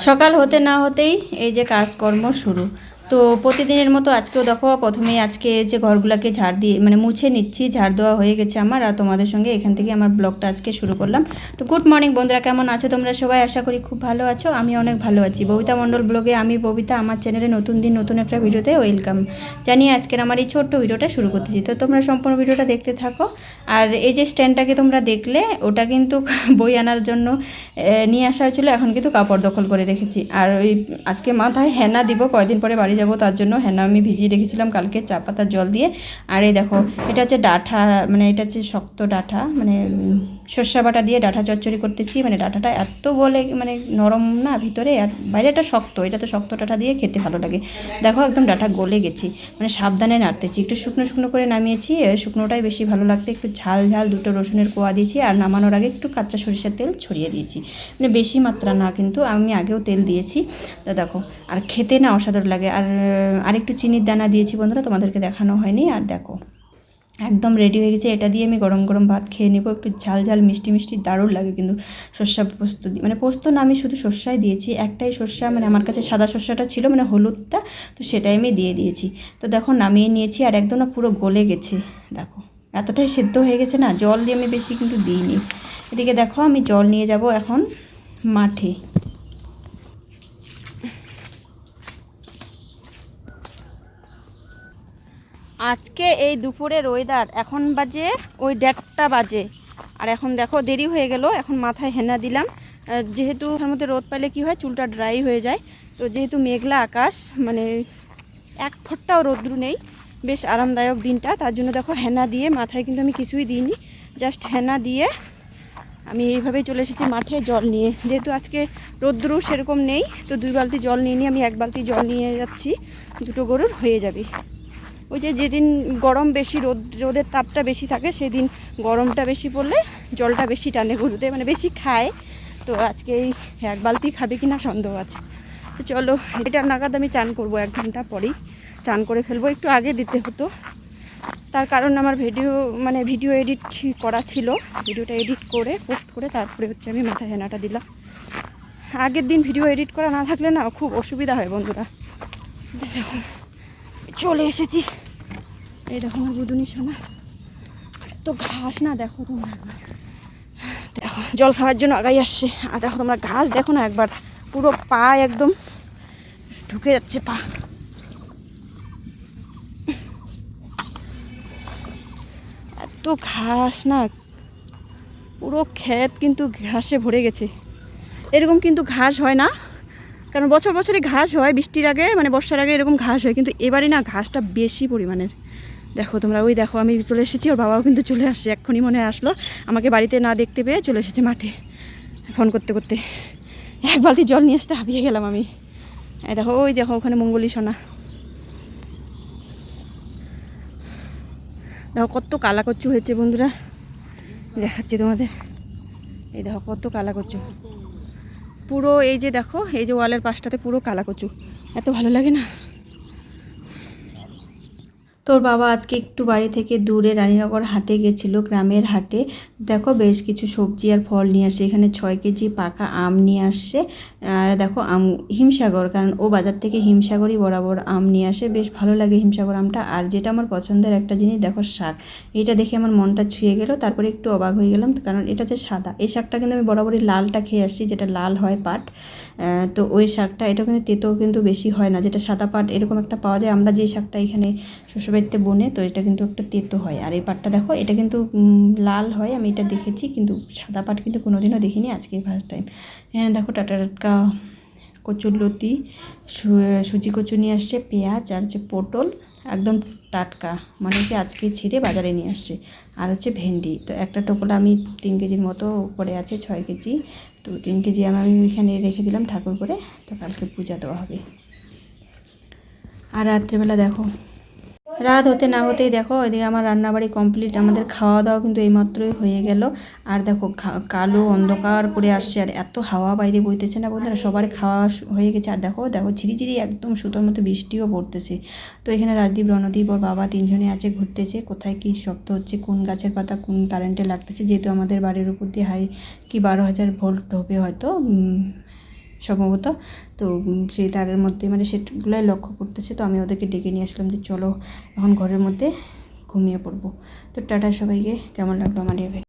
সকাল হতে না হতেই এই যে কাজকর্ম শুরু। তো প্রতিদিনের মতো আজকেও দেখো, প্রথমেই আজকে যে ঘরগুলোকে ঝাড় দিয়ে মানে মুছে নিচ্ছি, ঝাড় দেওয়া হয়ে গেছে আমার, আর তোমাদের সঙ্গে এখান থেকে আমার ব্লগটা আজকে শুরু করলাম। তো গুড মর্নিং বন্ধুরা, কেমন আছো তোমরা সবাই? আশা করি খুব ভালো আছো, আমি অনেক ভালো আছি। ববিতা মণ্ডল ব্লগে আমি, ববিতা, আমার চ্যানেলে নতুন দিন, নতুন একটা ভিডিওতে ওয়েলকাম জানিয়ে আজকের আমার এই ছোট্ট ভিডিওটা শুরু করতেছি। তো তোমরা সম্পূর্ণ ভিডিওটা দেখতে থাকো, আর এই যে স্ট্যান্ডটাকে তোমরা দেখলে, ওটা কিন্তু বই আনার জন্য নিয়ে আসা হয়েছিল, এখন কিন্তু কাপড় দখল করে রেখেছি। আর ওই আজকে মাথায় হেনা দিব, কয়দিন পরে বাড়ি যাব তার জন্য। হেনা, আমি ভিজিয়ে রেখেছিলাম কালকে চা পাতার জল দিয়ে। আর এই দেখো, এটা হচ্ছে ডাঁঠা মানে এটা হচ্ছে শক্ত ডাঁঠা মানে সর্ষা বাটা দিয়ে ডাঁটা চচ্চড়ি করতেছি। মানে ডাঁটাটা এত বলে মানে নরম না ভিতরে, আর বাইরেটা শক্ত এটা তো শক্ত ডাঁটা দিয়ে খেতে ভালো লাগে। দেখো, একদম ডাঁটা গলে গেছি। মানে সাবধানে নাড়তেছি। একটু শুকনো শুকনো করে নামিয়েছি শুকনোটাই বেশি ভালো লাগতো একটু ঝাল ঝাল দুটো রসুনের কোয়া দিয়েছি, আর নামানোর আগে একটু কাঁচা সরিষার তেল ছড়িয়ে দিয়েছি। মানে বেশি মাত্রা না, কিন্তু আমি আগেও তেল দিয়েছি। তো দেখো, আর খেতে না অসাধারণ লাগে। আর আরেকটু চিনির দানা দিয়েছি বন্ধুরা, তোমাদেরকে দেখানো হয়নি, আর দেখো। একদম রেডি হয়ে গেছে, এটা দিয়ে আমি গরম গরম ভাত খেয়ে নেব, একটু ঝাল ঝাল মিষ্টি মিষ্টি দারুণ লাগে কিন্তু সর্ষা পোস্ত দিয়ে মানে পোস্ত না, আমি শুধু সর্ষাই দিয়েছি, একটাই সর্ষা মানে আমার কাছে সাদা সর্ষাটা ছিল মানে হলুদটা, তো সেটাই আমি দিয়ে দিয়েছি। তো দেখো নামিয়ে নিয়েছি, আর একদম না পুরো গলে গেছে, দেখো। এতটাই সেদ্ধ হয়ে গেছে না, জল দিয়ে আমি বেশি কিন্তু দিইনি। এদিকে দেখো আমি জল নিয়ে যাব এখন মাঠে। আজকে এই দুপুরের ওয়েদার এখন বাজে ওই দেড়টা বাজে। আর এখন দেখো দেরি হয়ে গেল, এখন মাথায় হেনা দিলাম। যেহেতু তার মধ্যে রোদ পাইলে কি হয়, চুলটা ড্রাই হয়ে যায়। তো যেহেতু মেঘলা আকাশ মানে এক ফোঁটাও রোদ্রু নেই, বেশ আরামদায়ক দিনটা। তার জন্য দেখো হেনা দিয়ে মাথায় কিন্তু আমি কিছুই দিইনি জাস্ট হেনা দিয়ে আমি এইভাবেই চলে এসেছি মাঠে জল নিয়ে। যেহেতু আজকে রোদ্রু সেরকম নেই, তো দুই বালতি জল নিয়ে নিয়ে আমি এক বালতি জল নিয়ে যাচ্ছি, দুটো গরুর হয়ে যাবে। ওই যে যেদিন গরম বেশি রোদ, রোদের তাপটা বেশি থাকে, সেদিন গরমটা বেশি পড়লে জলটা বেশি টানে গরুতে মানে বেশি খায়। তো আজকে এই এক বালতি খাবে কি না সন্দেহ আছে। চলো, এটা নাগাদ আমি চান করব এক ঘণ্টা পরেই। চান করে ফেলব, একটু আগে দিতে হতো। তার কারণ আমার ভিডিও মানে ভিডিও এডিট করা ছিল। ভিডিওটা এডিট করে, পোস্ট করে তারপরে হচ্ছে আমি মাথায় হেনাটা দিলাম। আগের দিন ভিডিও এডিট করা না থাকলে না খুব অসুবিধা হয় বন্ধুরা। চলে এসেছি। এই দেখো আমার বুদুনি সোনা। তো ঘাস না, দেখো তোমরা। দেখো, জল খাওয়ার জন্য আগাই আসছে। আর দেখো তোমরা ঘাস দেখো না একবার। পুরো পা একদম ঢুকে যাচ্ছে পা। এত ঘাস না, পুরো ক্ষেত কিন্তু ঘাসে ভরে গেছে। এরকম কিন্তু ঘাস হয় না। কারণ বছর বছরই ঘাস হয়, বৃষ্টির আগে মানে বর্ষার আগে এরকম ঘাস হয়, কিন্তু এবারে না ঘাসটা বেশি পরিমাণের। দেখো তোমরা, ওই দেখো, আমি চলে এসেছি, ওর বাবাও কিন্তু চলে আসছে এক্ষুনি মনে আসলো। আমাকে বাড়িতে না দেখতে পেয়ে চলে এসেছে মাঠে, ফোন করতে করতে। এক বালতি জল নিয়ে আসতে হাঁপিয়ে গেলাম আমি। দেখো, ওই দেখো, ওখানে মঙ্গলি সোনা। দেখো, কত কালা কচ্ছু হয়েছে বন্ধুরা। দেখাচ্ছি তোমাদের। এই দেখো, কত কালা কচু পুরো এই যে দেখো, এই যে ওয়ালের পাশটাতে পুরো কালা কচু এত ভালো লাগে না? তোর বাবা আজকে একটু বাড়ি থেকে দূরে রানীনগর হাটে গেছিল, গ্রামের হাটে। দেখো বেশ কিছু সবজি আর ফল নিয়ে আসে। এখানে ছয় কেজি পাকা আম নিয়ে আসছে আর দেখো আম, হিমসাগর, কারণ ও বাজার থেকে হিমসাগরই বরাবর আম নিয়ে আসে। বেশ ভালো লাগে হিমসাগর আমটা। আর যেটা আমার পছন্দের একটা জিনিস, দেখো শাক। এটা দেখে আমার মনটা ছুঁয়ে গেল, তারপরে একটু অবাক হয়ে গেলাম, কারণ এটা যে সাদা। এই শাকটা কিন্তু আমি বরাবরই লালটা খেয়ে আসছি যেটা লাল হয় পাট। তো ওই শাকটা, এটা কিন্তু তেতো কিন্তু বেশি হয় না। যেটা সাদা পাট, এরকম একটা পাওয়া যায়। আমরা যে শাকটা এখানে শ্বশুরবাড়িতে বনে, তো এটা কিন্তু একটা তেতো হয়। আর এই পাটটা দেখো, এটা কিন্তু লাল হয়, আমি এটা দেখেছি, কিন্তু সাদা পাট কিন্তু কোনোদিনও দেখিনি আজকে ফার্স্ট টাইম হ্যাঁ দেখো টাটা টাটকা কচুরলতি সুজি কচু নিয়ে আসছে, পেঁয়াজ আর হচ্ছে পটল, একদম টাটকা। মানে কি আজকে ছিঁড়ে বাজারে নিয়ে আসছে। আর হচ্ছে ভেন্ডি, তো একটা টোপলা আমি তিন কেজির মতো পড়ে আছে, ছয় কেজি। তো তিন কেজি আমি এখানে রেখে দিলাম ঠাকুর করে, তো কালকে পূজা দেওয়া হবে। আর রাত্রেবেলা দেখো রাত হতে না হতেই দেখো, এদিকে আমার রান্নাবাড়ি কমপ্লিট আমাদের খাওয়া দাওয়া কিন্তু এইমাত্রই হয়ে গেল। আর দেখো কালো অন্ধকার করে আসছে, আর এত হাওয়া বাইরে বইতেছে না বন্ধুরা, সবার খাওয়া হয়ে গেছে। আর দেখো দেখো, ঝিরিঝিরি একদম সুতোর মতো বৃষ্টিও পড়তেছে। তো এখানে রাজদীপ, রণদীপ ওর বাবা তিনজনে আছে, ঘুরতেছে। কোথায় কি শব্দ হচ্ছে, কোন গাছের পাতা, কোন কারেন্টে লাগতেছে, যেহেতু আমাদের বাড়ির উপর দিয়ে হাই কি বারো হাজার ভোল্ট হবে হয়তো সম্ভবত। তো সেই তারের মধ্যে মানে সেগুলাই লক্ষ্য করতেছে। তো আমি ওদেরকে ডেকে নিয়ে আসলাম যে, চলো এখন ঘরের মধ্যে ঘুমিয়ে পড়ব। তো টাটা সবাইকে, কেমন লাগল আমার video?